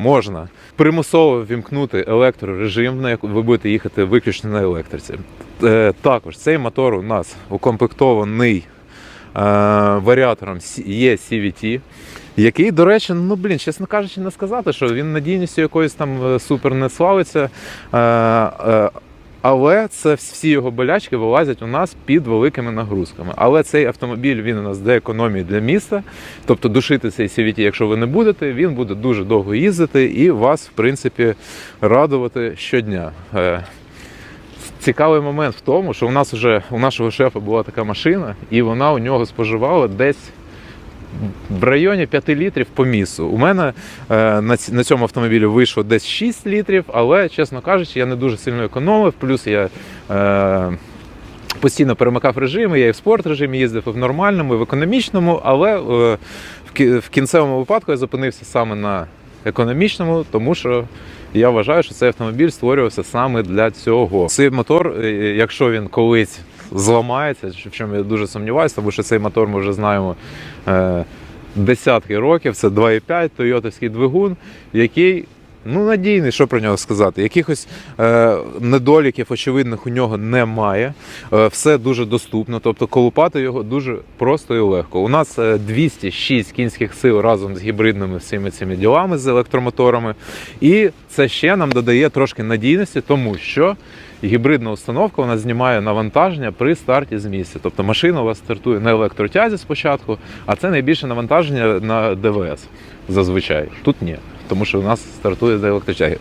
можна примусово вімкнути електрорежим, на яку ви будете їхати виключно на електриці. Е, Також цей мотор у нас укомплектований е, варіатором є CVT, який, до речі, ну блін, чесно кажучи, не сказати, що він надійністю якоюсь там е, супер не славиться. Але це всі його болячки вилазять у нас під великими нагрузками. Але цей автомобіль він у нас де економії для міста. Тобто душити цей CVT, якщо ви не будете, він буде дуже довго їздити і вас, в принципі, радувати щодня. Е, Цікавий момент в тому, що у нас вже у нашого шефа була така машина, і вона у нього споживала десь в районі 5 літрів по місу. У мене е, на, цьому автомобілі вийшло десь 6 літрів, але, чесно кажучи, я не дуже сильно економив. Плюс я е, постійно перемикав режими, я і в спорт режимі їздив і в нормальному, і в економічному, але е, в, кінцевому випадку я зупинився саме на економічному, тому що я вважаю, що цей автомобіль створювався саме для цього. Цей мотор, якщо він колись зламається, в чому я дуже сумніваюся, тому що цей мотор ми вже знаємо е, десятки років. Це 2,5 тойотовський двигун, який. Ну, надійний, що про нього сказати. Якихось е, недоліків очевидних у нього немає. Е, все дуже доступно, тобто колупати його дуже просто і легко. У нас е, 206 кінських сил разом з гібридними всіми цими ділами з електромоторами. І це ще нам додає трошки надійності, тому що гібридна установка вона знімає навантаження при старті з місця. Тобто машина у вас стартує на електротязі спочатку, а це найбільше навантаження на ДВС зазвичай. Тут ні, тому що у нас стартує з електротяги.